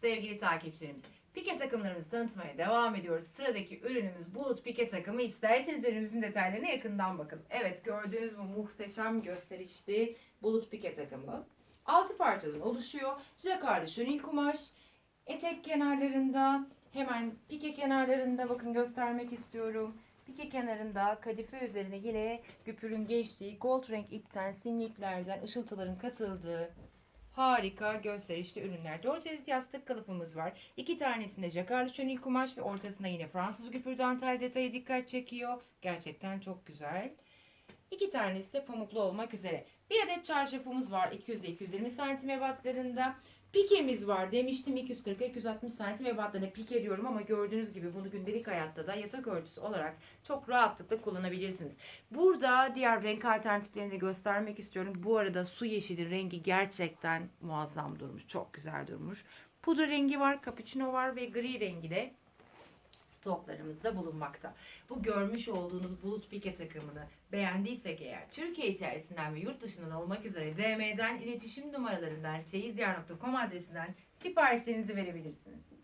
Sevgili takipçilerimiz, pike takımlarımızı tanıtmaya devam ediyoruz. Sıradaki ürünümüz bulut pike takımı. İsterseniz ürünümüzün detaylarına yakından bakın. Evet gördüğünüz bu muhteşem gösterişli bulut pike takımı. 6 parçadan oluşuyor. Jacquard'ı şönil kumaş. Etek kenarlarında hemen pike kenarlarında bakın göstermek istiyorum. Pike kenarında kadife üzerine yine güpürün geçtiği gold renk ipten, simli iplerden ışıltıların katıldığı harika gösterişli ürünler. 4 adet yastık kılıfımız var. İki tanesinde jacquard şönil kumaş ve ortasına yine Fransız güpür dantel detayı dikkat çekiyor. Gerçekten çok güzel. İki tanesi de pamuklu olmak üzere. Bir adet çarşafımız var 200 220 santim ebatlarında. Pikemiz var demiştim 240-260 santim ebatlarında pike diyorum ama gördüğünüz gibi bunu gündelik hayatta da yatak örtüsü olarak çok rahatlıkla kullanabilirsiniz. Burada diğer renk alternatiflerini de göstermek istiyorum. Bu arada su yeşili rengi gerçekten muazzam durmuş. Çok güzel durmuş. Pudra rengi var, cappuccino var ve gri rengi de stoklarımızda bulunmakta. Bu görmüş olduğunuz bulut pike takımını beğendiysek eğer Türkiye içerisinden ve yurt dışından olmak üzere DM'den iletişim numaralarından çeyizyar.com adresinden siparişlerinizi verebilirsiniz.